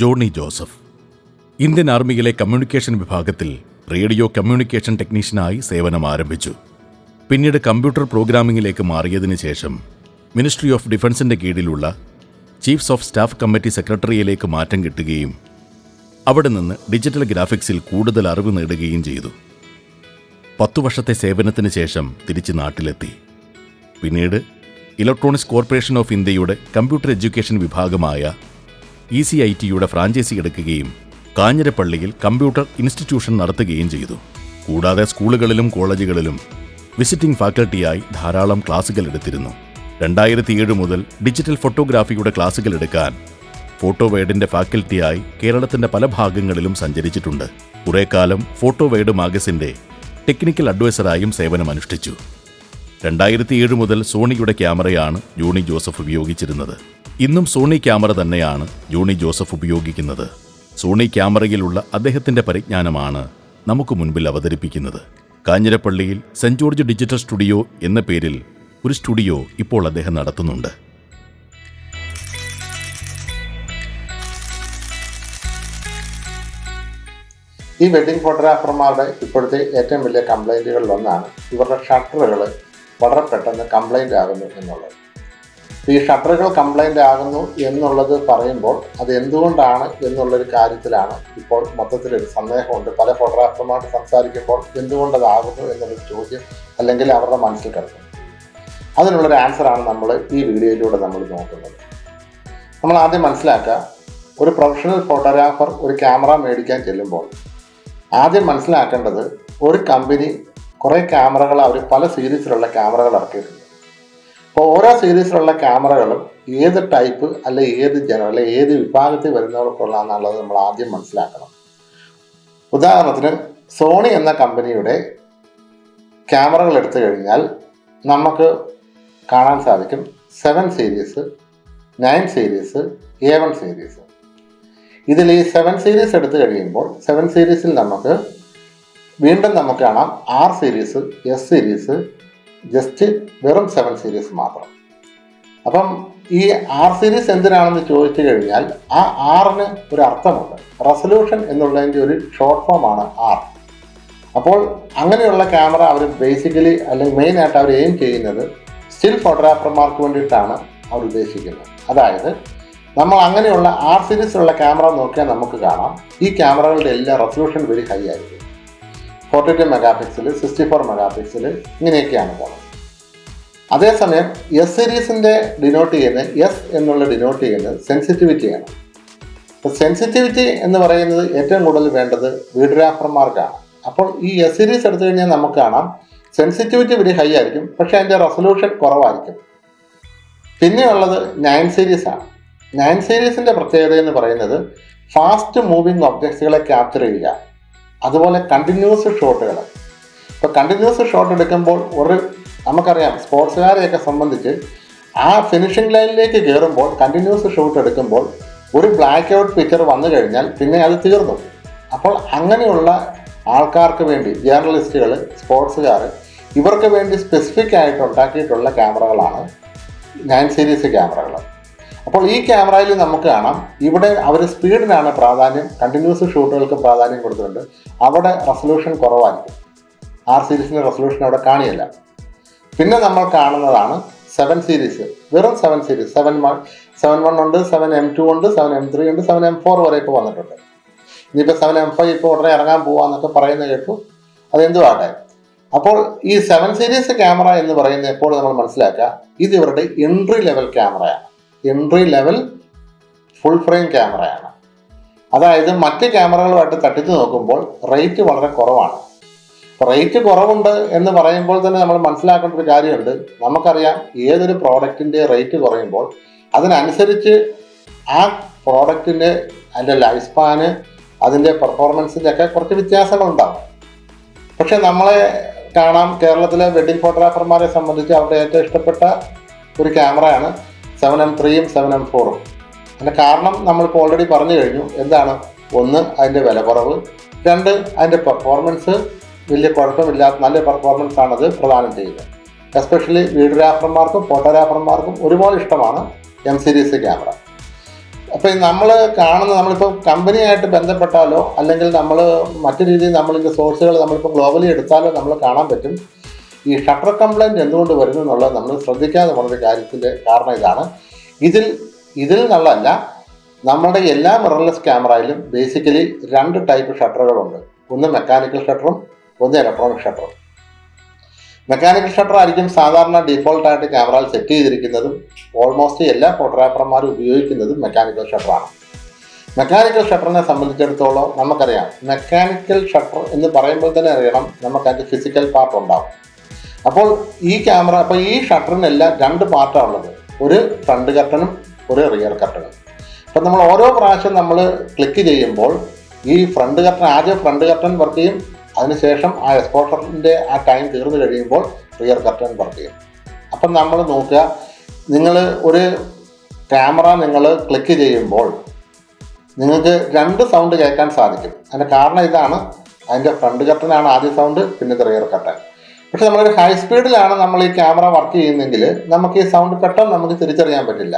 Johnny Joseph. Indian ആർമിയിലെ communication വിഭാഗത്തിൽ radio communication ടെക്നീഷ്യനായി സേവനം ആരംഭിച്ചു. പിന്നീട് കമ്പ്യൂട്ടർ പ്രോഗ്രാമിംഗിലേക്ക് മാറിയതിനു ശേഷം മിനിസ്ട്രി ഓഫ് ഡിഫൻസിന്റെ കീഴിലുള്ള ചീഫ്സ് ഓഫ് സ്റ്റാഫ് കമ്മിറ്റി സെക്രട്ടറിയിലേക്ക് മാറ്റം കിട്ടുകയും അവിടെ നിന്ന് ഡിജിറ്റൽ ഗ്രാഫിക്സിൽ കൂടുതൽ അറിവ് നേടുകയും ചെയ്തു. പത്തു വർഷത്തെ സേവനത്തിന് ശേഷം തിരിച്ച് നാട്ടിലെത്തി. പിന്നീട് ഇലക്ട്രോണിക്സ് കോർപ്പറേഷൻ ഓഫ് ഇന്ത്യയുടെ കമ്പ്യൂട്ടർ എഡ്യൂക്കേഷൻ വിഭാഗമായ ഇ സി ഐ ടിയുടെ ഫ്രാഞ്ചൈസി എടുക്കുകയും കാഞ്ഞിരപ്പള്ളിയിൽ കമ്പ്യൂട്ടർ ഇൻസ്റ്റിറ്റ്യൂഷൻ നടത്തുകയും ചെയ്തു. കൂടാതെ സ്കൂളുകളിലും കോളേജുകളിലും വിസിറ്റിംഗ് ഫാക്കൽറ്റിയായി ധാരാളം ക്ലാസുകൾ എടുത്തിരുന്നു. രണ്ടായിരത്തി ഏഴ് മുതൽ ഡിജിറ്റൽ ഫോട്ടോഗ്രാഫിയുടെ ക്ലാസുകൾ എടുക്കാൻ ഫോട്ടോവേഡിന്റെ ഫാക്കൽറ്റിയായി കേരളത്തിന്റെ പല ഭാഗങ്ങളിലും സഞ്ചരിച്ചിട്ടുണ്ട്. കുറേക്കാലം ഫോട്ടോവേഡ് മാഗസിന്റെ ടെക്നിക്കൽ അഡ്വൈസറായും സേവനമനുഷ്ഠിച്ചു. രണ്ടായിരത്തി ഏഴ് മുതൽ സോണിയുടെ ക്യാമറയാണ് ജോണി ജോസഫ് ഉപയോഗിച്ചിരുന്നത്. ഇന്നും സോണി ക്യാമറ തന്നെയാണ് ജോണി ജോസഫ് ഉപയോഗിക്കുന്നത്. സോണി ക്യാമറയിലുള്ള അദ്ദേഹത്തിന്റെ പരിജ്ഞാനമാണ് നമുക്ക് മുൻപിൽ അവതരിപ്പിക്കുന്നത്. കാഞ്ഞിരപ്പള്ളിയിൽ സെന്റ് ജോർജ് ഡിജിറ്റൽ സ്റ്റുഡിയോ എന്ന പേരിൽ ഒരു സ്റ്റുഡിയോ ഇപ്പോൾ അദ്ദേഹം നടത്തുന്നുണ്ട്. ഈ വെഡിങ് ഫോട്ടോഗ്രാഫർമാരുടെ ഇപ്പോഴത്തെ ഏറ്റവും വലിയ കംപ്ലൈന്റുകളിലൊന്നാണ് ഇവരുടെ ഷട്ടറുകൾ വളരെ പെട്ടെന്ന് കംപ്ലൈന്റ് ആകുന്നു എന്നുള്ളത്. ഈ ഷട്ടറുകൾ കംപ്ലൈന്റ് ആകുന്നു എന്നുള്ളത് പറയുമ്പോൾ അത് എന്തുകൊണ്ടാണ് എന്നുള്ളൊരു കാര്യത്തിലാണ് ഇപ്പോൾ മൊത്തത്തിലൊരു സന്ദേഹമുണ്ട്. പല ഫോട്ടോഗ്രാഫർമാർ സംസാരിക്കുമ്പോൾ എന്തുകൊണ്ടതാകുന്നു എന്നുള്ളൊരു ചോദ്യം അല്ലെങ്കിൽ അവരുടെ മനസ്സിൽ കിടക്കുന്നു. അതിനുള്ളൊരു ആൻസറാണ് നമ്മൾ ഈ വീഡിയോയിലൂടെ നമ്മൾ നോക്കുന്നത്. നമ്മൾ ആദ്യം മനസ്സിലാക്കുക ഒരു പ്രൊഫഷണൽ ഫോട്ടോഗ്രാഫർ ഒരു ക്യാമറ മേടിക്കാൻ ചെല്ലുമ്പോൾ ആദ്യം മനസ്സിലാക്കേണ്ടത് ഒരു കമ്പനി കുറേ ക്യാമറകൾ അവർ പല സീരീസിലുള്ള ക്യാമറകൾ ഇറക്കിയിട്ടുണ്ട്. അപ്പോൾ ഓരോ സീരീസിലുള്ള ക്യാമറകളും ഏത് ടൈപ്പ് അല്ലെ ഏത് ജനറൽ അല്ലെ ഏത് വിഭാഗത്തിൽ വരുന്നവർക്കുള്ളതെന്നുള്ളത് നമ്മൾ ആദ്യം മനസ്സിലാക്കണം. ഉദാഹരണത്തിന് സോണി എന്ന കമ്പനിയുടെ ക്യാമറകൾ എടുത്തു കഴിഞ്ഞാൽ നമുക്ക് കാണാൻ സാധിക്കും seven series nine series A one series. ഇതിൽ ഈ സെവൻ സീരീസ് എടുത്തു കഴിയുമ്പോൾ സെവൻ സീരീസിൽ നമുക്ക് വീണ്ടും നമുക്ക് കാണാം R series S series just വെറും സെവൻ സീരീസ് മാത്രം. അപ്പം ഈ ആർ സീരീസ് എന്തിനാണെന്ന് ചോദിച്ചു കഴിഞ്ഞാൽ ആ ആറിന് ഒരു അർത്ഥമുണ്ട്. റെസൊല്യൂഷൻ എന്നുള്ളതിന്റെ ഒരു ഷോർട്ട് ഫോമാണ് ആർ അപ്പോൾ അങ്ങനെയുള്ള ക്യാമറ അവർ ബേസിക്കലി അല്ലെങ്കിൽ മെയിനായിട്ട് അവർ എയിം ചെയ്യുന്നത് സ്റ്റിൽ ഫോട്ടോഗ്രാഫർമാർക്ക് വേണ്ടിയിട്ടാണ് അവർ ഉദ്ദേശിക്കുന്നത്. അതായത് നമ്മൾ അങ്ങനെയുള്ള ആർ സീരീസിലുള്ള ക്യാമറ നോക്കിയാൽ നമുക്ക് കാണാം. ഈ ക്യാമറകളുടെ എല്ലാ റെസൊല്യൂഷൻ വെരി ഹൈ ആയിരിക്കും. Forty two megapixel sixty four megapixel ഇങ്ങനെയൊക്കെയാണ് പോകുന്നത് അതേസമയം എസ് സീരീസിന്റെ ഡിനോട്ട് ചെയ്യുന്നത് എസ് എന്നുള്ള ഡിനോട്ട് ചെയ്യുന്നത് സെൻസിറ്റിവിറ്റിയാണ് സെൻസിറ്റിവിറ്റി എന്ന് പറയുന്നത് ഏറ്റവും കൂടുതൽ വേണ്ടത് വീഡിയോഗ്രാഫർമാർക്കാണ് അപ്പോൾ ഈ എസ് സീരീസ് എടുത്തു കഴിഞ്ഞാൽ നമുക്ക് കാണാം സെൻസിറ്റിവിറ്റി വലിയ ഹൈ ആയിരിക്കും പക്ഷേ അതിന്റെ റെസൊല്യൂഷൻ കുറവായിരിക്കും. പിന്നെയുള്ളത് നയൻ സീരീസാണ് നയൻ സീരീസിന്റെ പ്രത്യേകത എന്ന് പറയുന്നത് ഫാസ്റ്റ് മൂവിങ് ഒബ്ജക്ട്സുകളെ ക്യാപ്ചർ ചെയ്യുക. അതുപോലെ കണ്ടിന്യൂസ് ഷോട്ടുകൾ ഇപ്പോൾ കണ്ടിന്യൂസ് ഷോട്ട് എടുക്കുമ്പോൾ ഒരു നമുക്കറിയാം സ്പോർട്സുകാരെയൊക്കെ സംബന്ധിച്ച് ആ ഫിനിഷിംഗ് ലൈനിലേക്ക് കയറുമ്പോൾ കണ്ടിന്യൂസ് ഷോട്ട് എടുക്കുമ്പോൾ ഒരു ബ്ലാക്ക് ഔട്ട് പിക്ചർ വന്നു കഴിഞ്ഞാൽ പിന്നെ അത് തീർന്നു. അപ്പോൾ അങ്ങനെയുള്ള ആൾക്കാർക്ക് വേണ്ടി ജേർണലിസ്റ്റുകൾ സ്പോർട്സുകാർ ഇവർക്ക് വേണ്ടി സ്പെസിഫിക് ആയിട്ട് ഉണ്ടാക്കിയിട്ടുള്ള ക്യാമറകളാണ് നയൻ സീരീസ് ക്യാമറകൾ അപ്പോൾ ഈ ക്യാമറയിൽ നമുക്ക് കാണാം. ഇവിടെ അവർ സ്പീഡിനാണ് പ്രാധാന്യം കണ്ടിന്യൂസ് ഷൂട്ടുകൾക്ക് പ്രാധാന്യം കൊടുത്തിട്ടുണ്ട്. അവിടെ റെസൊല്യൂഷൻ കുറവായിരിക്കും. ആർ സീരീസിന്റെ റെസൊല്യൂഷൻ അവിടെ കാണിയല്ല. പിന്നെ നമ്മൾ കാണുന്നതാണ് സെവൻ സീരീസ് വെറും seven series seven one seven one ഉണ്ട് സെവൻ എം ടു ഉണ്ട് സെവൻ എം ത്രീ ഉണ്ട് സെവൻ എം ഫോർ വരെ ഇപ്പോൾ വന്നിട്ടുണ്ട്. ഇനിയിപ്പോൾ സെവൻ എം ഫൈവ് ഇപ്പോൾ ഉടനെ ഇറങ്ങാൻ പോവാന്നൊക്കെ പറയുന്ന കേട്ടു. അതെന്തുവാട്ടെ? അപ്പോൾ ഈ സെവൻ സീരീസ് ക്യാമറ എന്ന് പറയുന്നത് എപ്പോൾ നമ്മൾ മനസ്സിലാക്കുക? ഇത് ഇവരുടെ എൻട്രി ലെവൽ ക്യാമറയാണ്. എൻട്രി ലെവൽ ഫുൾ ഫ്രെയിം ക്യാമറയാണ് അതായത് മറ്റ് ക്യാമറകളുമായിട്ട് തട്ടിച്ച് നോക്കുമ്പോൾ റേറ്റ് വളരെ കുറവാണ്. റേറ്റ് കുറവുണ്ട് എന്ന് പറയുമ്പോൾ തന്നെ നമ്മൾ മനസ്സിലാക്കേണ്ട ഒരു കാര്യമുണ്ട്. നമുക്കറിയാം ഏതൊരു പ്രോഡക്റ്റിന്റെ റേറ്റ് കുറയുമ്പോൾ അതിനനുസരിച്ച് ആ പ്രോഡക്റ്റിന്റെ അതിന്റെ ലൈഫ് സ്പാന് അതിന്റെ പെർഫോമൻസിന്റെ ഒക്കെ കുറച്ച് വ്യത്യാസങ്ങളുണ്ടാവും. പക്ഷെ നമ്മളെ കാണാം കേരളത്തിലെ വെഡിങ് ഫോട്ടോഗ്രാഫർമാരെ സംബന്ധിച്ച് അവരുടെ ഏറ്റവും ഇഷ്ടപ്പെട്ട ഒരു ക്യാമറയാണ് സെവൻ എം ത്രീയും സെവൻ എം ഫോറും അതിന്റെ കാരണം നമ്മളിപ്പോൾ ഓൾറെഡി പറഞ്ഞു കഴിഞ്ഞു. എന്താണ്? ഒന്ന് അതിന്റെ വില കുറവ് രണ്ട് അതിന്റെ പെർഫോമൻസ് വലിയ കുഴപ്പമില്ലാത്ത നല്ല പെർഫോമൻസ് ആണത് പ്രദാനം ചെയ്യുന്നത് എസ്പെഷ്യലി വീഡിയോഗ്രാഫർമാർക്കും ഫോട്ടോഗ്രാഫർമാർക്കും ഒരുപാട് ഇഷ്ടമാണ് എം സീരീസ് ക്യാമറ അപ്പോൾ നമ്മൾ കാണുന്ന നമ്മളിപ്പോൾ കമ്പനിയായിട്ട് ബന്ധപ്പെട്ടാലോ അല്ലെങ്കിൽ നമ്മൾ മറ്റു രീതിയിൽ നമ്മളിന്റെ സോഴ്സുകൾ നമ്മളിപ്പോൾ ഗ്ലോബലി എടുത്താലോ നമ്മൾ കാണാൻ പറ്റും. ഈ ഷട്ടർ കംപ്ലൈന്റ് എന്തുകൊണ്ട് വരുന്നു എന്നുള്ളത് നമ്മൾ ശ്രദ്ധിക്കാതെ പോകുന്ന കാര്യത്തിന്റെ കാരണം ഇതാണ്. ഇതിൽ ഇതിൽ നിന്നുള്ളതല്ല നമ്മുടെ എല്ലാ മിറർലെസ് ക്യാമറയിലും ബേസിക്കലി രണ്ട് ടൈപ്പ് ഷട്ടറുകളുണ്ട് ഒന്ന് മെക്കാനിക്കൽ ഷട്ടറും ഒന്ന് ഇലക്ട്രോണിക് ഷട്ടറും മെക്കാനിക്കൽ ഷട്ടർ ആയിരിക്കും സാധാരണ ഡീഫോൾട്ടായിട്ട് ക്യാമറയിൽ സെറ്റ് ചെയ്തിരിക്കുന്നതും ഓൾമോസ്റ്റ് എല്ലാ ഫോട്ടോഗ്രാഫർമാരും ഉപയോഗിക്കുന്നതും മെക്കാനിക്കൽ ഷട്ടറാണ് മെക്കാനിക്കൽ ഷട്ടറിനെ സംബന്ധിച്ചിടത്തോളം നമുക്കറിയാം മെക്കാനിക്കൽ ഷട്ടർ എന്ന് പറയുമ്പോൾ തന്നെ അറിയണം നമുക്ക് അതിന്റെ ഫിസിക്കൽ പാർട്ട് ഉണ്ടാവും. അപ്പോൾ ഈ ക്യാമറ അപ്പോൾ ഈ ഷട്ടറിനെല്ലാം രണ്ട് പാർട്ടാണ് ഉള്ളത്. ഒരു ഫ്രണ്ട് കർട്ടനും ഒരു റിയർ കർട്ടനും. അപ്പം നമ്മൾ ഓരോ പ്രാവശ്യം നമ്മൾ ക്ലിക്ക് ചെയ്യുമ്പോൾ ഈ ഫ്രണ്ട് കർട്ടൻ ആദ്യം ഫ്രണ്ട് കർട്ടൻ വർക്ക് ചെയ്യും. അതിനുശേഷം ആ എക്സ്പോഷറിന്റെ ആ ടൈം തീർന്നു കഴിയുമ്പോൾ റിയർ കർട്ടൻ വർക്ക് ചെയ്യും. അപ്പം നമ്മൾ നോക്കുക നിങ്ങൾ ഒരു ക്യാമറ നിങ്ങൾ ക്ലിക്ക് ചെയ്യുമ്പോൾ നിങ്ങൾക്ക് രണ്ട് സൗണ്ട് കേൾക്കാൻ സാധിക്കും. അതിന്റെ കാരണം ഇതാണ്. അതിന്റെ ഫ്രണ്ട് കട്ടനാണ് ആദ്യ സൗണ്ട് പിന്നെ റിയർ കർട്ടൻ. പക്ഷെ നമ്മളൊരു ഹൈ സ്പീഡിലാണ് നമ്മൾ ഈ ക്യാമറ വർക്ക് ചെയ്യുന്നെങ്കിൽ നമുക്ക് ഈ സൗണ്ട് പെട്ടെന്ന് നമുക്ക് തിരിച്ചറിയാൻ പറ്റില്ല.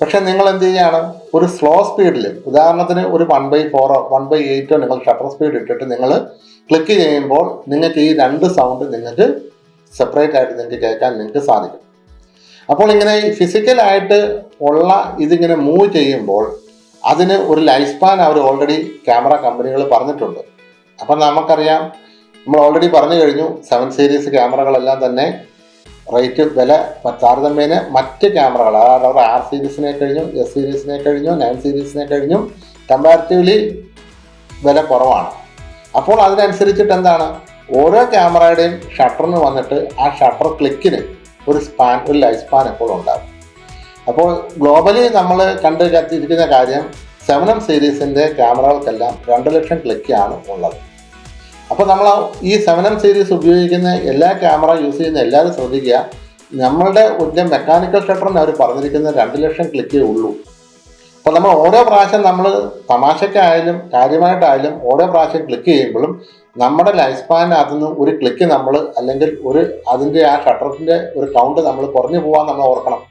പക്ഷെ നിങ്ങൾ എന്ത് ചെയ്യാണ്? ഒരു സ്ലോ സ്പീഡിൽ ഉദാഹരണത്തിന് ഒരു വൺ ബൈ ഫോറോ വൺ ബൈ എയ്റ്റോ നിങ്ങൾ ഷട്ടർ സ്പീഡ് ഇട്ടിട്ട് നിങ്ങൾ ക്ലിക്ക് ചെയ്യുമ്പോൾ നിങ്ങൾക്ക് ഈ രണ്ട് സൗണ്ട് നിങ്ങൾക്ക് സെപ്പറേറ്റ് ആയിട്ട് നിങ്ങൾക്ക് കേൾക്കാൻ നിങ്ങൾക്ക് സാധിക്കും. അപ്പോൾ ഇങ്ങനെ ഫിസിക്കലായിട്ട് ഉള്ള ഇതിങ്ങനെ മൂവ് ചെയ്യുമ്പോൾ അതിന് ഒരു ലൈഫ് സ്പാൻ അവർ ഓൾറെഡി ക്യാമറ കമ്പനികൾ പറഞ്ഞിട്ടുണ്ട്. അപ്പം നമുക്കറിയാം നമ്മൾ ഓൾറെഡി പറഞ്ഞു കഴിഞ്ഞു സെവൻ സീരീസ് ക്യാമറകളെല്ലാം തന്നെ റേറ്റ് വില താരതമ്യേന മറ്റ് ക്യാമറകൾ അതായത് അവർ ആർ സീരീസിനെ കഴിഞ്ഞു എസ് സീരീസിനെ കഴിഞ്ഞു നയൻ സീരീസിനെ കഴിഞ്ഞു കമ്പാരിറ്റീവ്ലി വില കുറവാണ്. അപ്പോൾ അതിനനുസരിച്ചിട്ട് എന്താണ്? ഓരോ ക്യാമറയുടെയും ഷട്ടറിന് വന്നിട്ട് ആ ഷട്ടർ ക്ലിക്കിന് ഒരു സ്പാൻ ഒരു ലൈഫ് സ്പാൻ എപ്പോഴും ഉണ്ടാകും. അപ്പോൾ ഗ്ലോബലി നമ്മൾ കണ്ടു കത്തിരിക്കുന്ന കാര്യം സെവൻ എം സീരീസിന്റെ ക്യാമറകൾക്കെല്ലാം രണ്ട് ലക്ഷം ക്ലിക്കാണ് ഉള്ളത്. അപ്പോൾ നമ്മൾ ഈ സെവൻ എം സീരീസ് ഉപയോഗിക്കുന്ന എല്ലാ ക്യാമറ യൂസ് ചെയ്യുന്ന എല്ലാവരും ശ്രദ്ധിക്കുക. നമ്മളുടെ ഒരു മെക്കാനിക്കൽ ഷട്ടറിന് അവർ പറഞ്ഞിരിക്കുന്ന രണ്ട് ലക്ഷം ക്ലിക്കേ ഉള്ളൂ. അപ്പോൾ നമ്മൾ ഓരോ പ്രാവശ്യം നമ്മൾ തമാശക്കായാലും കാര്യമായിട്ടായാലും ഓരോ പ്രാവശ്യം ക്ലിക്ക് ചെയ്യുമ്പോഴും നമ്മുടെ ലൈഫ് സ്പാനിനകത്തു നിന്ന് ഒരു ക്ലിക്ക് നമ്മൾ അല്ലെങ്കിൽ ഒരു അതിന്റെ ആ ഷട്ടറിന്റെ ഒരു കൗണ്ട് നമ്മൾ കുറഞ്ഞു പോകാൻ നമ്മൾ ഓർക്കണം.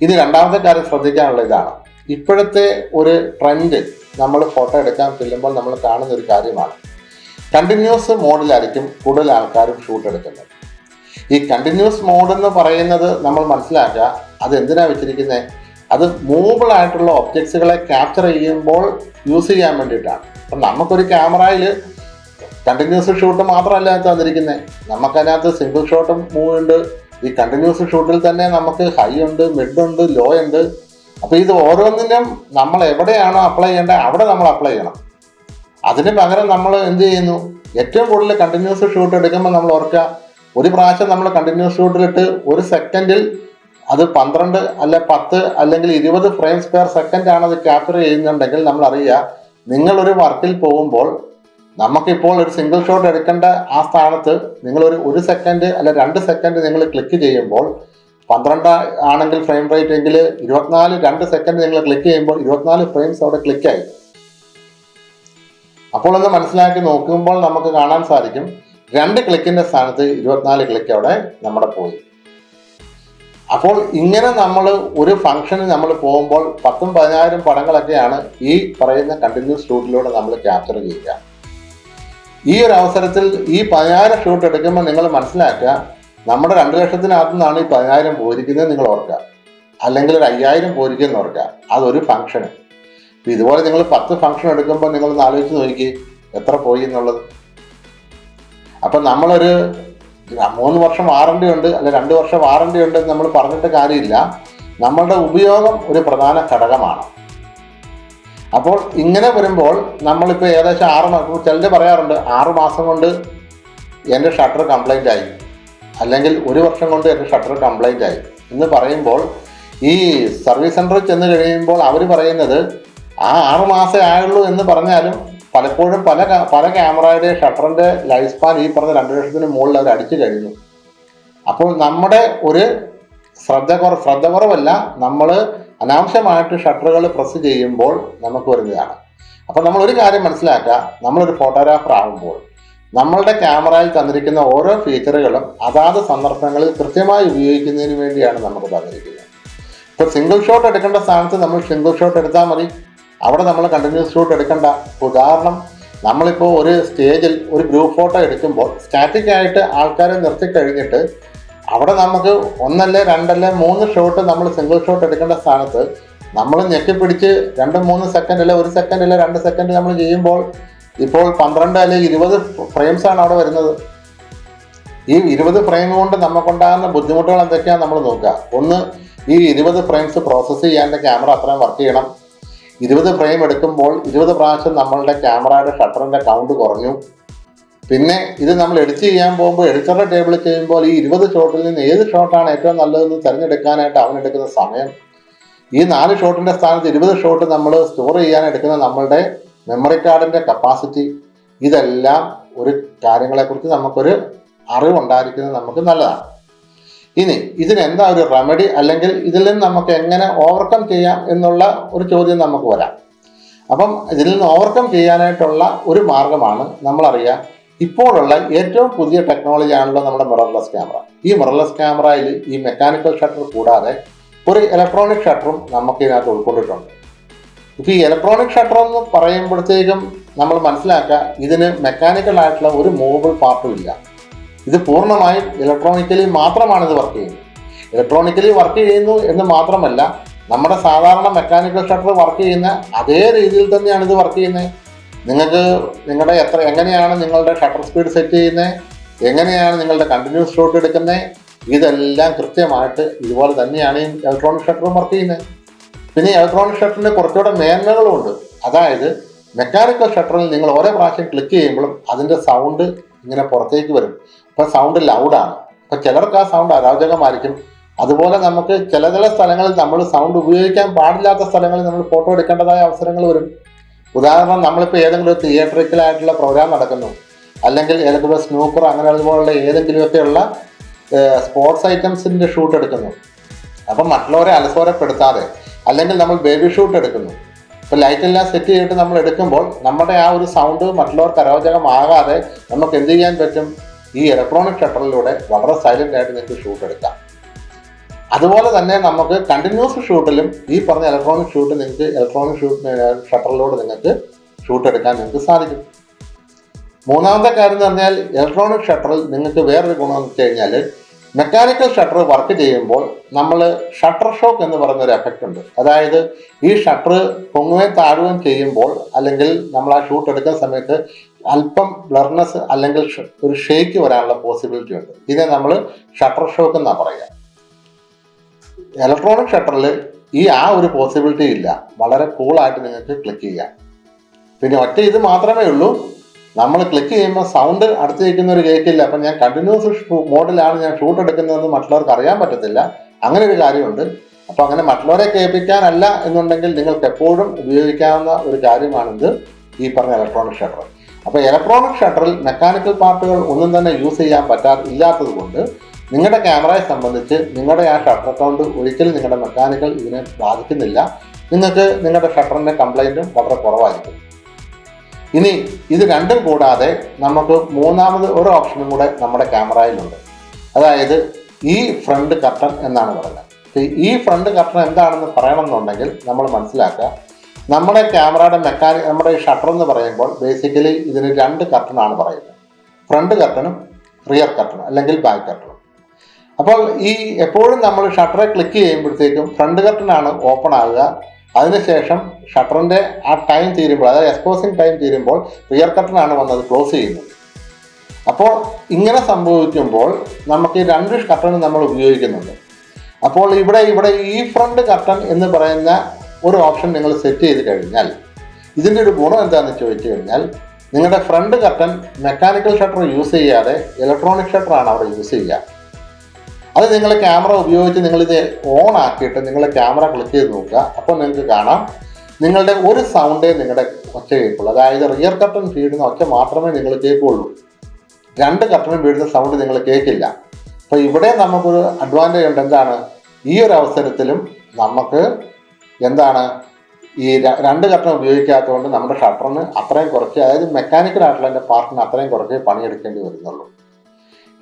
ഇത് രണ്ടാമത്തെ കാര്യം ശ്രദ്ധിക്കാനുള്ള ഇതാണ്. ഇപ്പോഴത്തെ ഒരു ട്രെൻഡ് നമ്മൾ ഫോട്ടോ എടുക്കാൻ ചെല്ലുമ്പോൾ നമ്മൾ കാണുന്ന ഒരു കാര്യമാണ്. കണ്ടിന്യൂസ് മോഡിലായിരിക്കും കൂടുതൽ ആൾക്കാരും ഷൂട്ട് എടുക്കുന്നത്. ഈ കണ്ടിന്യൂസ് മോഡ് എന്ന് പറയുന്നത് നമ്മൾ മനസ്സിലാക്കുക അത് എന്തിനാണ് വെച്ചിരിക്കുന്നത് അത് മൂവബിൾ ആയിട്ടുള്ള ഒബ്ജക്ട്സുകളെ ക്യാപ്ചർ ചെയ്യുമ്പോൾ യൂസ് ചെയ്യാൻ വേണ്ടിയിട്ടാണ്. അപ്പം നമുക്കൊരു ക്യാമറയിൽ കണ്ടിന്യൂസ് ഷൂട്ട് മാത്രമല്ല അതിനകത്ത് വന്നിരിക്കുന്നത് നമുക്കതിനകത്ത് സിംഗിൾ ഷോട്ടും മൂവ് ഉണ്ട്. ഈ കണ്ടിന്യൂസ് ഷൂട്ടിൽ തന്നെ നമുക്ക് ഹൈ ഉണ്ട് മിഡ് ഉണ്ട് ലോ ഉണ്ട്. അപ്പോൾ ഇത് ഓരോന്നിനും നമ്മൾ എവിടെയാണോ അപ്ലൈ ചെയ്യേണ്ടത് അവിടെ നമ്മൾ അപ്ലൈ ചെയ്യണം. അതിന് പകരം നമ്മൾ എന്ത് ചെയ്യുന്നു? ഏറ്റവും കൂടുതൽ കണ്ടിന്യൂസ് ഷൂട്ട് എടുക്കുമ്പോൾ നമ്മൾ ഓർക്കുക ഒരു പ്രാവശ്യം നമ്മൾ കണ്ടിന്യൂസ് ഷൂട്ടിലിട്ട് ഒരു സെക്കൻഡിൽ അത് പന്ത്രണ്ട് അല്ല പത്ത് അല്ലെങ്കിൽ ഇരുപത് ഫ്രെയിംസ് പെർ സെക്കൻഡ് ആണ് അത് ക്യാപ്ചർ ചെയ്യുന്നുണ്ടെങ്കിൽ നമ്മൾ അറിയുക നിങ്ങളൊരു വർക്കിൽ പോകുമ്പോൾ നമുക്കിപ്പോൾ ഒരു സിംഗിൾ ഷോട്ട് എടുക്കേണ്ട ആ സ്ഥാനത്ത് നിങ്ങളൊരു ഒരു സെക്കൻഡ് അല്ല രണ്ട് സെക്കൻഡ് നിങ്ങൾ ക്ലിക്ക് ചെയ്യുമ്പോൾ പന്ത്രണ്ട് ആണെങ്കിൽ ഫ്രെയിം റേറ്റ് എങ്കിൽ ഇരുപത്തിനാല് രണ്ട് സെക്കൻഡ് നിങ്ങൾ ക്ലിക്ക് ചെയ്യുമ്പോൾ ഇരുപത്തിനാല് ഫ്രെയിംസ് അവിടെ ക്ലിക്കായി അപ്പോൾ ഒന്ന് മനസ്സിലാക്കി നോക്കുമ്പോൾ നമുക്ക് കാണാൻ സാധിക്കും. രണ്ട് ക്ലിക്കിന്റെ സ്ഥാനത്ത് ഇരുപത്തിനാല് ക്ലിക്ക് അവിടെ നമ്മുടെ പോയി. അപ്പോൾ ഇങ്ങനെ നമ്മൾ ഒരു ഫംഗ്ഷന് നമ്മൾ പോകുമ്പോൾ പത്തും പതിനായിരം പടങ്ങളൊക്കെയാണ് ഈ പറയുന്ന കണ്ടിന്യൂസ് ഷൂട്ടിലൂടെ നമ്മൾ ക്യാപ്ചർ ചെയ്യുക. ഈ ഒരു അവസരത്തിൽ ഈ പതിനായിരം ഷൂട്ട് എടുക്കുമ്പോൾ നിങ്ങൾ മനസ്സിലാക്കുക നമ്മുടെ രണ്ട് ലക്ഷത്തിനകത്തു നിന്നാണ് ഈ പതിനായിരം പോയിരിക്കുന്നത് നിങ്ങൾ ഓർക്കുക. അല്ലെങ്കിൽ ഒരു അയ്യായിരം പോയിരിക്കുന്നത് ഓർക്കുക. അതൊരു ഫംഗ്ഷന് ഇപ്പം ഇതുപോലെ നിങ്ങൾ പത്ത് ഫംഗ്ഷൻ എടുക്കുമ്പോൾ നിങ്ങളൊന്ന് ആലോചിച്ച് നോക്കി എത്ര പോയി എന്നുള്ളത്. അപ്പം നമ്മളൊരു മൂന്ന് വർഷം വാറണ്ടി ഉണ്ട് അല്ലെ രണ്ട് വർഷം വാറണ്ടി ഉണ്ട് എന്ന് നമ്മൾ പറഞ്ഞിട്ട് കാര്യമില്ല. നമ്മളുടെ ഉപയോഗം ഒരു പ്രധാന ഘടകമാണ്. അപ്പോൾ ഇങ്ങനെ വരുമ്പോൾ നമ്മളിപ്പോൾ ഏകദേശം ആറ് മാസം ചിലർ പറയാറുണ്ട് ആറ് മാസം കൊണ്ട് എന്റെ ഷട്ടർ കംപ്ലൈന്റ് ആയി. അല്ലെങ്കിൽ ഒരു വർഷം കൊണ്ട് എന്റെ ഷട്ടർ കംപ്ലൈന്റ് ആയി. എന്ന് പറയുമ്പോൾ ഈ സർവീസ് സെന്ററിൽ ചെന്ന് കഴിയുമ്പോൾ അവർ പറയുന്നത് ആ ആറ് മാസമേ ആയുള്ളൂ എന്ന് പറഞ്ഞാലും പലപ്പോഴും പല പല ക്യാമറയുടെ ഷട്ടറിന്റെ ലൈഫ് സ്പാൻ ഈ പറഞ്ഞ രണ്ട് ലക്ഷത്തിന് മുകളിൽ അവർ അടിച്ചു കഴിഞ്ഞു. അപ്പോൾ നമ്മുടെ ഒരു ശ്രദ്ധ കുറവ് ശ്രദ്ധ കുറവല്ല നമ്മൾ അനാവശ്യമായിട്ട് ഷട്ടറുകൾ പ്രസ് ചെയ്യുമ്പോൾ നമുക്ക് വരുന്നതാണ്. അപ്പോൾ നമ്മൾ ഒരു കാര്യം മനസ്സിലാക്കുക നമ്മളൊരു ഫോട്ടോഗ്രാഫർ ആകുമ്പോൾ നമ്മളുടെ ക്യാമറയിൽ തന്നിരിക്കുന്ന ഓരോ ഫീച്ചറുകളും അതാത് സന്ദർഭങ്ങളിൽ കൃത്യമായി ഉപയോഗിക്കുന്നതിന് വേണ്ടിയാണ് നമുക്ക് തന്നിരിക്കുന്നത്. ഇപ്പോൾ സിംഗിൾ ഷോട്ട് എടുക്കേണ്ട സ്ഥാനത്ത് നമ്മൾ സിംഗിൾ ഷോട്ട് എടുത്താൽ മതി. അവിടെ നമ്മൾ കണ്ടിന്യൂസ് ഷൂട്ട് എടുക്കണ്ട. ഉദാഹരണം നമ്മളിപ്പോൾ ഒരു സ്റ്റേജിൽ ഒരു ഗ്രൂപ്പ് ഫോട്ടോ എടുക്കുമ്പോൾ സ്റ്റാറ്റിക് ആയിട്ട് ആൾക്കാരെ നിർത്തി കഴിഞ്ഞിട്ട് അവിടെ നമുക്ക് ഒന്നല്ലേ രണ്ടല്ലേ മൂന്ന് ഷോട്ട് നമ്മൾ സിംഗിൾ ഷോട്ട് എടുക്കേണ്ട സ്ഥാനത്ത് നമ്മൾ ഞെക്കിപ്പിടിച്ച് രണ്ട് മൂന്ന് സെക്കൻഡ് അല്ലെ ഒരു സെക്കൻഡ് അല്ലെ രണ്ട് സെക്കൻഡ് നമ്മൾ ചെയ്യുമ്പോൾ ഇപ്പോൾ പന്ത്രണ്ട് അല്ലെങ്കിൽ ഇരുപത് ഫ്രെയിംസ് ആണ് അവിടെ വരുന്നത്. ഈ ഇരുപത് ഫ്രെയിം കൊണ്ട് നമുക്കുണ്ടാകുന്ന ബുദ്ധിമുട്ടുകൾ എന്തൊക്കെയാണ് നമ്മൾ നോക്കുക. ഒന്ന് ഈ ഇരുപത് ഫ്രെയിംസ് പ്രോസസ്സ് ചെയ്യാൻ ക്യാമറ അത്രയും വർക്ക് ചെയ്യണം. ഇരുപത് ഫ്രെയിം എടുക്കുമ്പോൾ ഇരുപത് പ്രാവശ്യം നമ്മളുടെ ക്യാമറയുടെ ഷട്ടറിന്റെ കൗണ്ട് കുറഞ്ഞു. പിന്നെ ഇത് നമ്മൾ എഡിറ്റ് ചെയ്യാൻ പോകുമ്പോൾ എഡിറ്ററുടെ ടേബിളിൽ ചെയ്യുമ്പോൾ ഈ ഇരുപത് ഷോട്ടിൽ നിന്ന് ഏത് ഷോട്ടാണ് ഏറ്റവും നല്ലതെന്ന് തിരഞ്ഞെടുക്കാനായിട്ട് അവൻ എടുക്കുന്ന സമയം. ഈ നാല് ഷോട്ടിന്റെ സ്ഥാനത്ത് ഇരുപത് ഷോട്ട് നമ്മൾ സ്റ്റോർ ചെയ്യാൻ എടുക്കുന്ന നമ്മളുടെ മെമ്മറി കാർഡിന്റെ കപ്പാസിറ്റി ഇതെല്ലാം ഒരു കാര്യങ്ങളെക്കുറിച്ച് നമുക്കൊരു അറിവുണ്ടായിരിക്കുന്നത് നമുക്ക് നല്ലതാണ്. ഇനി ഇതിന് എന്താ ഒരു റെമഡി അല്ലെങ്കിൽ ഇതിൽ നിന്ന് നമുക്ക് എങ്ങനെ ഓവർകം ചെയ്യാം എന്നുള്ള ഒരു ചോദ്യം നമുക്ക് വരാം. അപ്പം ഇതിൽ നിന്ന് ഓവർകം ചെയ്യാനായിട്ടുള്ള ഒരു മാർഗമാണ് നമ്മളറിയാം ഇപ്പോഴുള്ള ഏറ്റവും പുതിയ ടെക്നോളജി ആണല്ലോ നമ്മുടെ മിറർലെസ് ക്യാമറ ഈ മിറർലെസ് ക്യാമറയിൽ ഈ മെക്കാനിക്കൽ ഷട്ടർ കൂടാതെ ഒരു ഇലക്ട്രോണിക് ഷട്ടറും നമുക്ക് ഇതിനകത്ത് ഉൾക്കൊണ്ടിട്ടുണ്ട്. ഇപ്പം ഈ ഇലക്ട്രോണിക് ഷട്ടർ എന്ന് പറയുമ്പോഴത്തേക്കും നമ്മൾ മനസ്സിലാക്കുക ഇതിന് മെക്കാനിക്കൽ ആയിട്ടുള്ള ഒരു മൂവബിൾ പാർട്ടും ഇല്ല. ഇത് പൂർണമായും ഇലക്ട്രോണിക്കലി മാത്രമാണ് ഇത് വർക്ക് ചെയ്യുന്നത്. ഇലക്ട്രോണിക്കലി വർക്ക് ചെയ്യുന്നു എന്ന് മാത്രമല്ല നമ്മുടെ സാധാരണ മെക്കാനിക്കൽ ഷട്ടർ വർക്ക് ചെയ്യുന്ന അതേ രീതിയിൽ തന്നെയാണ് ഇത് വർക്ക് ചെയ്യുന്നത്. നിങ്ങൾക്ക് നിങ്ങളുടെ എത്ര എങ്ങനെയാണ് നിങ്ങളുടെ ഷട്ടർ സ്പീഡ് സെറ്റ് ചെയ്യുന്നത്? എങ്ങനെയാണ് നിങ്ങളുടെ കണ്ടിന്യൂസ് ഷോട്ട് എടുക്കുന്നത്? ഇതെല്ലാം കൃത്യമായിട്ട് ഇതുപോലെ തന്നെയാണ് ഈ ഇലക്ട്രോണിക് ഷട്ടറും വർക്ക് ചെയ്യുന്നത്. പിന്നെ ഇലക്ട്രോണിക് ഷട്ടറിന് കുറച്ചുകൂടെ മേന്മകളുമുണ്ട് അതായത് മെക്കാനിക്കൽ ഷട്ടറിൽ നിങ്ങൾ ഓരോ പ്രാവശ്യം ക്ലിക്ക് ചെയ്യുമ്പോഴും അതിന്റെ സൗണ്ട് ഇങ്ങനെ പുറത്തേക്ക് വരും. അപ്പൊ സൗണ്ട് ലൗഡാണ് അപ്പൊ ചിലർക്ക് ആ സൗണ്ട് അരാജകമായിരിക്കും. അതുപോലെ നമുക്ക് ചില ചില സ്ഥലങ്ങളിൽ നമ്മൾ സൗണ്ട് ഉപയോഗിക്കാൻ പാടില്ലാത്ത സ്ഥലങ്ങളിൽ നമ്മൾ ഫോട്ടോ എടുക്കേണ്ടതായ അവസരങ്ങൾ വരും. ഉദാഹരണം നമ്മളിപ്പോൾ ഏതെങ്കിലും ഒരു തിയേറ്ററിക്കലായിട്ടുള്ള പ്രോഗ്രാം നടക്കുന്നു. അല്ലെങ്കിൽ ഏതെങ്കിലും സ്നൂക്കർ അങ്ങനെ അതുപോലുള്ള ഏതെങ്കിലുമൊക്കെയുള്ള സ്പോർട്സ് ഐറ്റംസിന്റെ ഷൂട്ട് എടുക്കുന്നു. അപ്പം മറ്റുള്ളവരെ അലസോരപ്പെടുത്താതെ അല്ലെങ്കിൽ നമ്മൾ ബേബി ഷൂട്ട് എടുക്കുന്നു. ഇപ്പോൾ ലൈറ്റെല്ലാം സെറ്റ് ചെയ്തിട്ട് നമ്മൾ എടുക്കുമ്പോൾ നമ്മുടെ ആ ഒരു സൗണ്ട് മറ്റുള്ളവർക്ക് അരോചകമാകാതെ നമുക്ക് എന്ത് ചെയ്യാൻ പറ്റും? ഈ ഇലക്ട്രോണിക് ഷട്ടറിലൂടെ വളരെ സൈലന്റ് ആയിട്ട് നിങ്ങൾക്ക് ഷൂട്ട് എടുക്കാം. അതുപോലെ തന്നെ നമുക്ക് കണ്ടിന്യൂസ് ഷൂട്ടിലും ഈ പറഞ്ഞ ഇലക്ട്രോണിക് ഷൂട്ട് നിങ്ങൾക്ക് ഇലക്ട്രോണിക് ഷൂട്ട് ഷട്ടറിലൂടെ നിങ്ങൾക്ക് ഷൂട്ട് എടുക്കാൻ നിങ്ങൾക്ക് സാധിക്കും. മൂന്നാമത്തെ കാര്യം എന്ന് പറഞ്ഞാൽ ഇലക്ട്രോണിക് ഷട്ടറിൽ നിങ്ങൾക്ക് വേറൊരു ഗുണം എന്ന് വെച്ച് കഴിഞ്ഞാൽ മെക്കാനിക്കൽ ഷട്ടർ വർക്ക് ചെയ്യുമ്പോൾ നമ്മൾ ഷട്ടർ ഷോക്ക് എന്ന് പറയുന്ന ഒരു എഫക്റ്റ് ഉണ്ട്. അതായത് ഈ ഷട്ടർ പൊങ്ങുകയും താഴുകയും ചെയ്യുമ്പോൾ അല്ലെങ്കിൽ നമ്മൾ ആ ഷൂട്ട് എടുക്കുന്ന സമയത്ത് അല്പം ബ്ലർനെസ് അല്ലെങ്കിൽ ഒരു ഷേക്ക് വരാനുള്ള പോസിബിലിറ്റി ഉണ്ട്. ഇതിനെ നമ്മൾ ഷട്ടർ ഷോക്ക് എന്നാണ് പറയുക. ഇലക്ട്രോണിക് ഷട്ടറിൽ ഈ ആ ഒരു പോസിബിലിറ്റി ഇല്ല. വളരെ കൂളായിട്ട് നിങ്ങൾക്ക് ക്ലിക്ക് ചെയ്യാം. പിന്നെ ഒറ്റ ഇത് മാത്രമേ ഉള്ളൂ. നമ്മൾ ക്ലിക്ക് ചെയ്യുമ്പോൾ സൗണ്ട് അടുത്ത് ഒരു കേൾക്കില്ല അപ്പം ഞാൻ കണ്ടിന്യൂസ് മോഡിലാണ് ഞാൻ ഷൂട്ട് എടുക്കുന്നതെന്ന് മറ്റുള്ളവർക്ക് അറിയാൻ പറ്റത്തില്ല. അങ്ങനെ ഒരു കാര്യമുണ്ട്. അപ്പോൾ അങ്ങനെ മറ്റുള്ളവരെ കേൾപ്പിക്കാനല്ല എന്നുണ്ടെങ്കിൽ നിങ്ങൾക്ക് എപ്പോഴും ഉപയോഗിക്കാവുന്ന ഒരു കാര്യമാണിത് ഈ പറഞ്ഞ ഇലക്ട്രോണിക് ഷട്ടർ അപ്പോൾ ഇലക്ട്രോണിക് ഷട്ടറിൽ മെക്കാനിക്കൽ പാർട്ടുകൾ ഒന്നും തന്നെ യൂസ് ചെയ്യാൻ പറ്റാ ഇല്ലാത്തത് കൊണ്ട് നിങ്ങളുടെ ക്യാമറയെ സംബന്ധിച്ച് നിങ്ങളുടെ ആ ഷട്ടർ അക്കൗണ്ട് ഒരിക്കലും നിങ്ങളുടെ മെക്കാനിക്കൽ ഇതിനെ ബാധിക്കുന്നില്ല. നിങ്ങൾക്ക് നിങ്ങളുടെ ഷട്ടറിന്റെ കംപ്ലൈന്റും വളരെ കുറവായിരിക്കും. ഇനി ഇത് രണ്ടും കൂടാതെ നമുക്ക് മൂന്നാമത് ഒരു ഓപ്ഷനും കൂടെ നമ്മുടെ ക്യാമറയിലുണ്ട്. അതായത് ഈ ഫ്രണ്ട് കർട്ടൺ എന്നാണ് പറയുന്നത്. ഈ ഫ്രണ്ട് കർട്ടൺ എന്താണെന്ന് പറയണമെന്നുണ്ടെങ്കിൽ നമ്മൾ മനസ്സിലാക്കുക. നമ്മുടെ ക്യാമറയുടെ മെക്കാനിക് നമ്മുടെ ഈ ഷട്ടർ എന്ന് പറയുമ്പോൾ ബേസിക്കലി ഇതിന് രണ്ട് കർട്ടനാണ് പറയുന്നത്. ഫ്രണ്ട് കർട്ടനും റിയർ കർട്ടണും അല്ലെങ്കിൽ ബാക്ക് കർട്ടണും അപ്പോൾ ഈ എപ്പോഴും നമ്മൾ ഷട്ടറെ ക്ലിക്ക് ചെയ്യുമ്പോഴത്തേക്കും ഫ്രണ്ട് കർട്ടനാണ് ഓപ്പൺ ആകുക. അതിനുശേഷം ഷട്ടറിന്റെ ആ ടൈം തീരുമ്പോൾ അതായത് എക്സ്പോസിങ് ടൈം തീരുമ്പോൾ റിയർ കട്ടനാണ് വന്നത് ക്ലോസ് ചെയ്യുന്നത്. അപ്പോൾ ഇങ്ങനെ സംഭവിക്കുമ്പോൾ നമുക്ക് ഈ രണ്ട് കട്ടൺ നമ്മൾ ഉപയോഗിക്കുന്നുണ്ട്. അപ്പോൾ ഇവിടെ ഇവിടെ ഈ ഫ്രണ്ട് കട്ടൺ എന്ന് പറയുന്ന ഒരു ഓപ്ഷൻ നിങ്ങൾ സെറ്റ് ചെയ്ത് കഴിഞ്ഞാൽ ഇതിന്റെ ഒരു ഗുണം എന്താണെന്ന് ചോദിച്ചു കഴിഞ്ഞാൽ നിങ്ങളുടെ front curtain mechanical shutter use ചെയ്യാതെ ഇലക്ട്രോണിക് ഷട്ടറാണ് അവിടെ യൂസ് ചെയ്യുക. അത് നിങ്ങൾ ക്യാമറ ഉപയോഗിച്ച് നിങ്ങളിത് ഓൺ ആക്കിയിട്ട് നിങ്ങൾ ക്യാമറ ക്ലിക്ക് ചെയ്ത് നോക്കുക. അപ്പോൾ നിങ്ങൾക്ക് കാണാം. നിങ്ങളുടെ ഒരു സൗണ്ടേ നിങ്ങളുടെ ഒച്ച കേൾക്കുള്ളൂ. അതായത് റിയർ കട്ടൺ ഫീഡിന് ഒച്ച മാത്രമേ നിങ്ങൾ കേൾക്കുള്ളൂ. രണ്ട് കട്ടണും വീഴുന്ന സൗണ്ട് നിങ്ങൾ കേൾക്കില്ല. അപ്പോൾ ഇവിടെ നമുക്കൊരു അഡ്വാന്റേജ് ഉണ്ട്. എന്താണ്? ഈ ഒരു അവസരത്തിലും നമുക്ക് എന്താണ്? ഈ രണ്ട് കട്ടണം ഉപയോഗിക്കാത്തതുകൊണ്ട് നമ്മുടെ ഷട്ടറിന് അത്രയും കുറച്ച് അതായത് മെക്കാനിക്കൽ ആയിട്ടുള്ള എന്റെ പാർട്ടിന് അത്രയും കുറച്ച് പണിയെടുക്കേണ്ടി വരുന്നുള്ളൂ.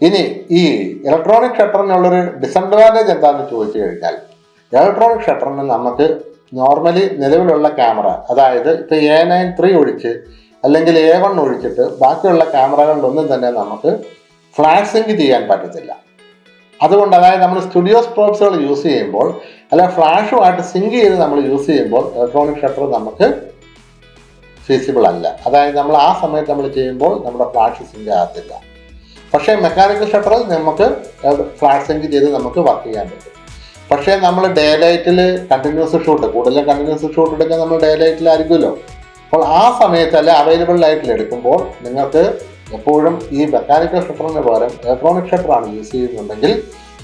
ഇനി ഈ ഇലക്ട്രോണിക് ഷട്ടറിനുള്ളൊരു ഡിസഡ്വാന്റേജ് എന്താണെന്ന് ചോദിച്ചു കഴിഞ്ഞാൽ ഇലക്ട്രോണിക് ഷട്ടറിന് നമുക്ക് നോർമലി നിലവിലുള്ള ക്യാമറ അതായത് ഇപ്പോൾ എ നയൻ ത്രീ ഒഴിച്ച് അല്ലെങ്കിൽ എ വൺ ഒഴിച്ചിട്ട് ബാക്കിയുള്ള ക്യാമറകളിലൊന്നും തന്നെ നമുക്ക് ഫ്ലാഷ് സിങ്ക് ചെയ്യാൻ പറ്റത്തില്ല. അതുകൊണ്ട് അതായത് നമ്മൾ സ്റ്റുഡിയോ പ്രോപ്സുകൾ യൂസ് ചെയ്യുമ്പോൾ അല്ല ഫ്ലാഷുമായിട്ട് സിങ്ക് ചെയ്ത് നമ്മൾ യൂസ് ചെയ്യുമ്പോൾ ഇലക്ട്രോണിക് ഷട്ടർ നമുക്ക് ഫീസിബിൾ അല്ല. അതായത് നമ്മൾ ആ സമയത്ത് നമ്മൾ ചെയ്യുമ്പോൾ നമ്മുടെ ഫ്ലാഷ് സിങ്ക് ആകത്തില്ല. പക്ഷേ മെക്കാനിക്കൽ ഷട്ടറിൽ നമുക്ക് ഫ്ലാറ്റ് സെൻഡ് ചെയ്ത് നമുക്ക് വർക്ക് ചെയ്യാൻ പറ്റും. പക്ഷേ നമ്മൾ ഡേ ലൈറ്റിൽ കണ്ടിന്യൂസ് ഷൂട്ട് കൂടുതലും കണ്ടിന്യൂസ് ഷൂട്ട് എടുക്കാൻ നമ്മൾ ഡേ ലൈറ്റിലായിരിക്കുമല്ലോ അപ്പോൾ ആ സമയത്ത് അല്ലെ അവൈലബിൾ ലൈറ്റിൽ എടുക്കുമ്പോൾ നിങ്ങൾക്ക് എപ്പോഴും ഈ മെക്കാനിക്കൽ ഷട്ടറിന് പകരം ഇലക്ട്രോണിക് ഷട്ടറാണ് യൂസ് ചെയ്യുന്നുണ്ടെങ്കിൽ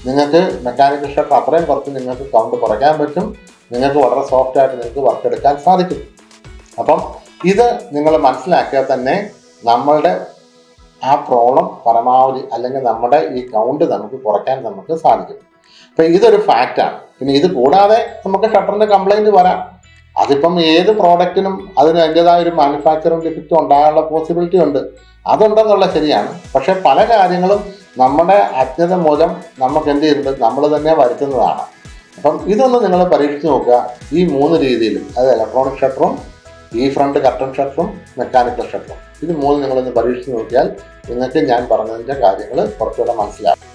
നിങ്ങൾക്ക് മെക്കാനിക്കൽ ഷട്ടർ അത്രയും കുറച്ച് നിങ്ങൾക്ക് കൗണ്ട് കുറയ്ക്കാൻ പറ്റും. നിങ്ങൾക്ക് വളരെ സോഫ്റ്റ് ആയിട്ട് നിങ്ങൾക്ക് വർക്ക് എടുക്കാൻ സാധിക്കും. അപ്പം ഇത് നിങ്ങൾ മനസ്സിലാക്കിയാൽ തന്നെ നമ്മളുടെ ആ പ്രോബ്ലം പരമാവധി അല്ലെങ്കിൽ നമ്മുടെ ഈ കൗണ്ട് നമുക്ക് കുറയ്ക്കാൻ നമുക്ക് സാധിക്കും. അപ്പം ഇതൊരു ഫാക്റ്റാണ് പിന്നെ ഇത് കൂടാതെ നമുക്ക് ഷട്ടറിന്റെ കംപ്ലൈന്റ് വരാം. അതിപ്പം ഏത് പ്രോഡക്റ്റിനും അതിന് അതിന്റെതായ ഒരു മാനുഫാക്ചറിംഗ് ഡിഫക്റ്റ് ഉണ്ടാകാനുള്ള പോസിബിലിറ്റി ഉണ്ട്. അതുണ്ടെന്നുള്ള ശരിയാണ്. പക്ഷേ പല കാര്യങ്ങളും നമ്മുടെ അജ്ഞത മൂലം നമുക്ക് എന്ത് ചെയ്യുന്നുണ്ട്? നമ്മൾ തന്നെ വരുത്തുന്നതാണ്. അപ്പം ഇതൊന്ന് നിങ്ങൾ പരീക്ഷിച്ച് നോക്കുക. ഈ മൂന്ന് രീതിയിലും അതായത് ഇലക്ട്രോണിക് ഷട്ടറും ഈ ഫ്രണ്ട് കർട്ടൺ ഷട്ടറും മെക്കാനിക്കൽ ഷട്ടറും ഇത് മൂന്ന് നിങ്ങളൊന്ന് പരീക്ഷിച്ച് നോക്കിയാൽ നിങ്ങൾക്ക് ഞാൻ പറഞ്ഞതിന്റെ കാര്യങ്ങൾ കുറച്ചുകൂടെ മനസ്സിലാക്കും.